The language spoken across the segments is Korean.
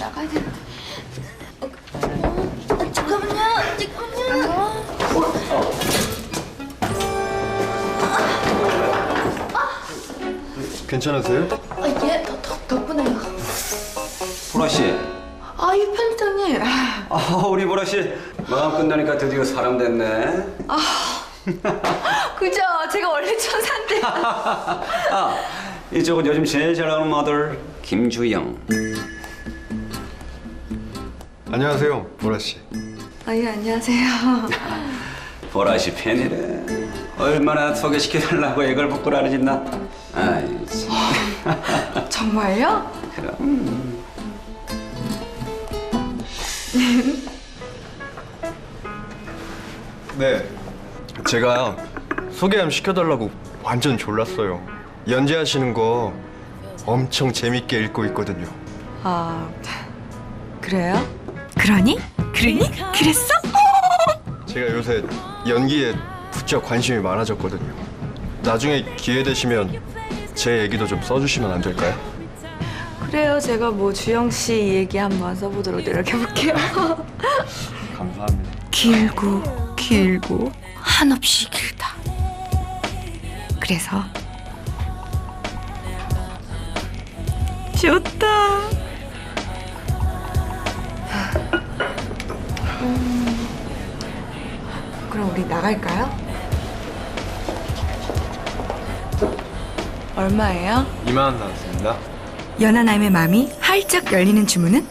나가야 되는데. 어, 어, 잠깐만요. 잠깐만요. 괜찮으세요? 아, 예, 덕, 덕, 덕분에요. 보라 씨. 아, 이 편집장님. 아, 우리 보라 씨 마음 끝나니까 드디어 사람 됐네. 그죠? 제가 원래 천사인데. 아, 이쪽은 요즘 제일 잘 나가는 모델 김주영. 안녕하세요, 보라 씨. 아, 예, 안녕하세요. 보라 씨 팬이래. 얼마나 소개시켜달라고 애걸 붙고 라르짓나. 아이, 참. 정말요? 그럼. 네. 제가 소개 좀 시켜달라고 완전 졸랐어요. 연재하시는 거 엄청 재밌게 읽고 있거든요. 아, 그래요? 그러니? 그러니? 그랬어? 제가 요새 연기에 부쩍 관심이 많아졌거든요. 나중에 기회 되시면 제 얘기도 좀 써주시면 안 될까요? 그래요. 제가 뭐 주영 씨 얘기 한번 써보도록 노력해볼게요. 감사합니다. 길고 길고 한없이 길다. 그래서 좋다. 그럼 우리 나갈까요? 얼마예요? 2만 원 나왔습니다. 연하남의 마음이 활짝 열리는 주문은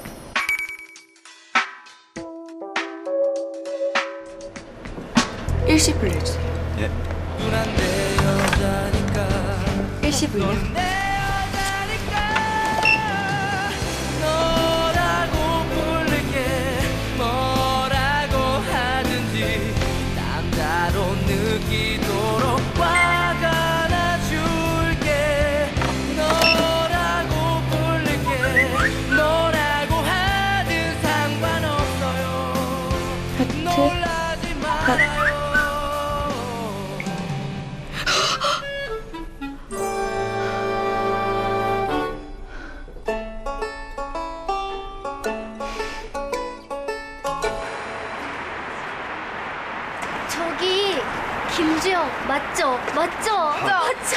일시 불려주세요. 예. 일시 불려. 김주영 맞죠? 맞죠? 맞죠?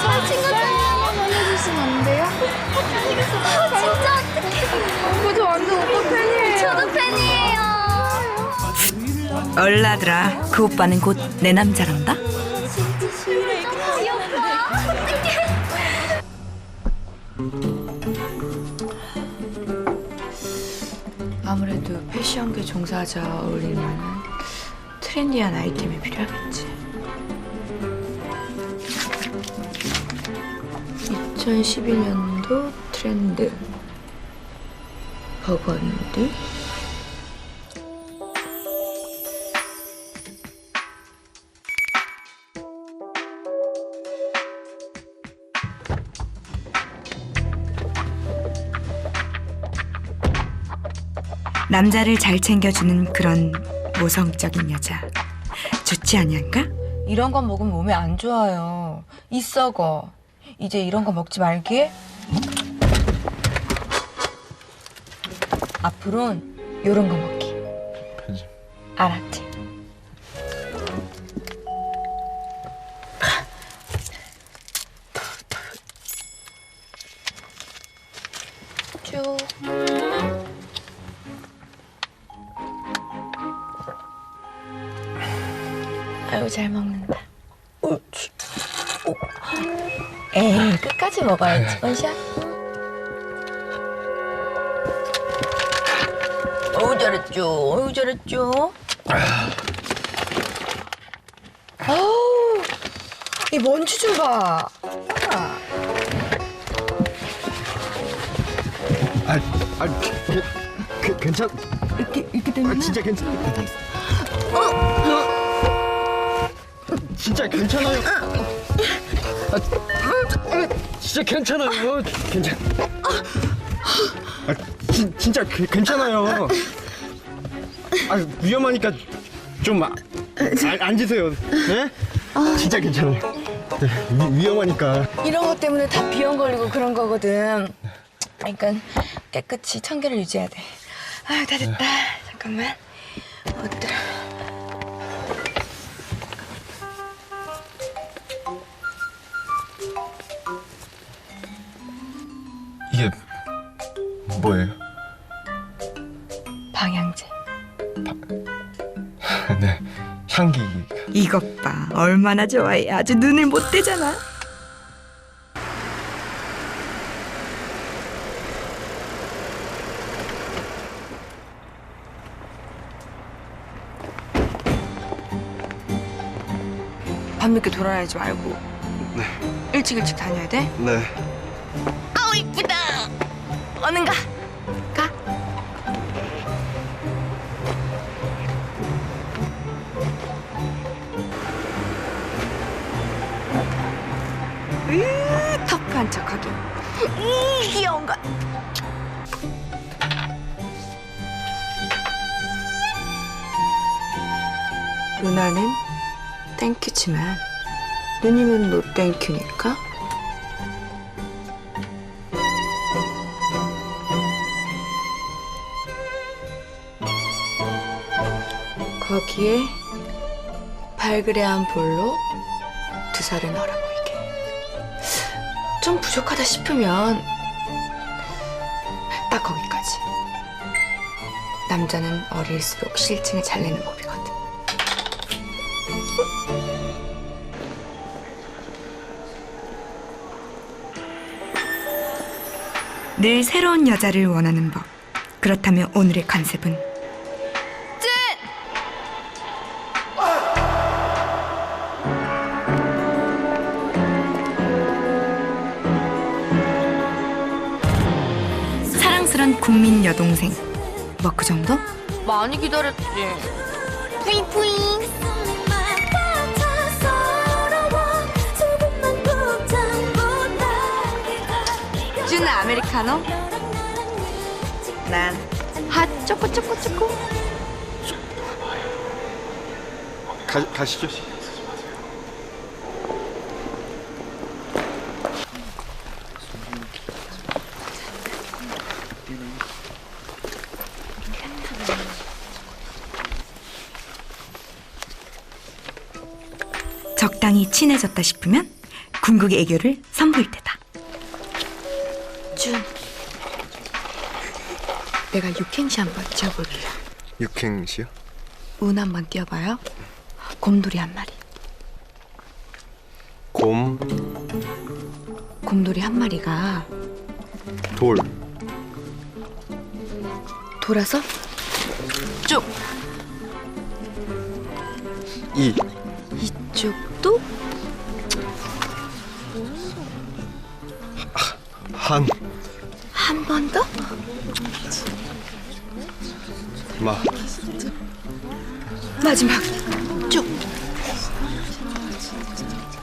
저 친구 사진 보내주시면 안 돼요? 아, 진짜 어떡해 어, 저 완전 오빠 팬이에요. 저도 팬이에요 얼라들아 그 오빠는 곧 내 남자란다. 진짜 싫어 너무 귀엽다 어떡해 아무래도 패션계 종사자 어울릴 만한 트렌디한 아이템이 필요하겠지. 2012년도 트렌드 버건디 남자를 잘 챙겨주는 그런 모성적인 여자 좋지 않냐까? 이런 거 먹으면 몸에 안 좋아요. 이 썩어. 이제 이런 거 먹지 말게. 앞으론 요런 거 먹기. 알았지? 아유 잘 먹는다. 옳지. 오. 에이 끝까지 먹어야지 원샷. 어우 잘했죠. 어우 잘했죠. 어우 이 먼지 좀 봐. 아. 아, 아, 괜찮? 이렇게 이렇게 되면 아, 진짜 괜찮? 어? 진짜 괜찮아요. 아, 아, 진짜 괜찮아요. 괜찮. 아, 진, 진짜 그, 괜찮아요. 아, 위험하니까 좀 아, 아, 앉으세요. 네? 진짜 괜찮아요. 네, 위, 위험하니까. 이런 것 때문에 다 비염 걸리고 그런 거거든. 그러니까 깨끗이 청결을 유지해야 돼. 아유 다 됐다. 잠깐만. 어디 뭐예요? 방향제. 네, 향기. 이것 봐 얼마나 좋아해 아주 눈을 못 떼잖아 밤늦게 돌아다니지 말고. 일찍 일찍 다녀야 돼. 네. 아우 이쁘다. 어는 가. 가. 한 척하게. 이 귀여운 거. 누나는 땡큐지만 누님은 노 땡큐니까 거기에 발그레한 볼로 두 살을 보이게 좀 부족하다 싶으면 딱 거기까지. 남자는 어릴수록 실증을 잘 내는 법이거든. 늘 새로운 여자를 원하는 법. 그렇다면 오늘의 컨셉은 국민 여동생 뭐 그 정도? 많이 기다렸지. 준 아메리카노 난 핫 초코 초코 초코 가, 가시죠. 적당히 친해졌다 싶으면 궁극의 애교를 선보일 때다. 준 내가 육행시 한번 지어볼게요. 육행시요? 운 한번 띄워봐요. 곰돌이 한 마리. 곰, 곰돌이 한 마리가 돌, 돌아서 쭉. 이, 이쪽 도 한, 한 번 더? 마, 마지막. 쭉.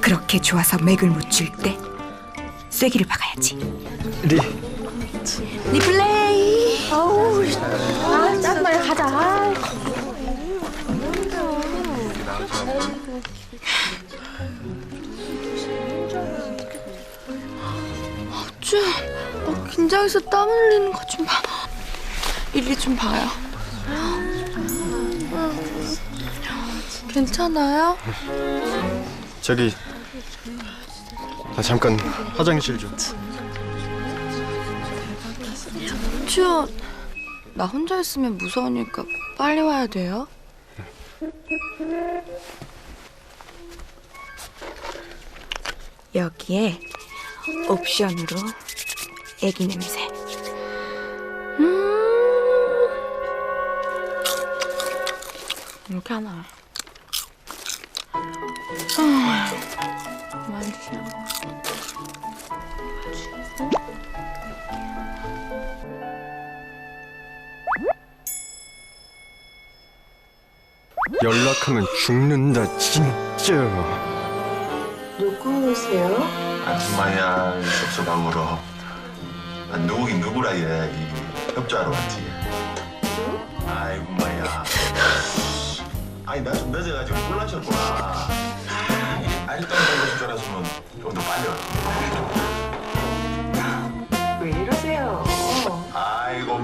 그렇게 좋아서 맥을 못 줄 때 쐐기를 박아야지. 리. 리플레이. 준, 나 긴장해서 땀 흘리는 거좀 봐. 이리 좀 봐요. 괜찮아요? 저기, 나 잠깐 화장실 좀. 준, 나 혼자 있으면 무서우니까 빨리 와야 돼요. 여기에 옵션으로 애기 냄새. 음. 이렇게 하나. 아? 연락하면 죽는다, 진짜. 아, 정말이야 이 섭섭함으로 아, 누구긴 누구라 얘 이, 협조하러 왔지. 아이고 말이야. 아니 나 좀 늦어가지고 몰라셨구나. 아, 아직도 안 보고 줄 알았으면 좀 더 빨리 왔지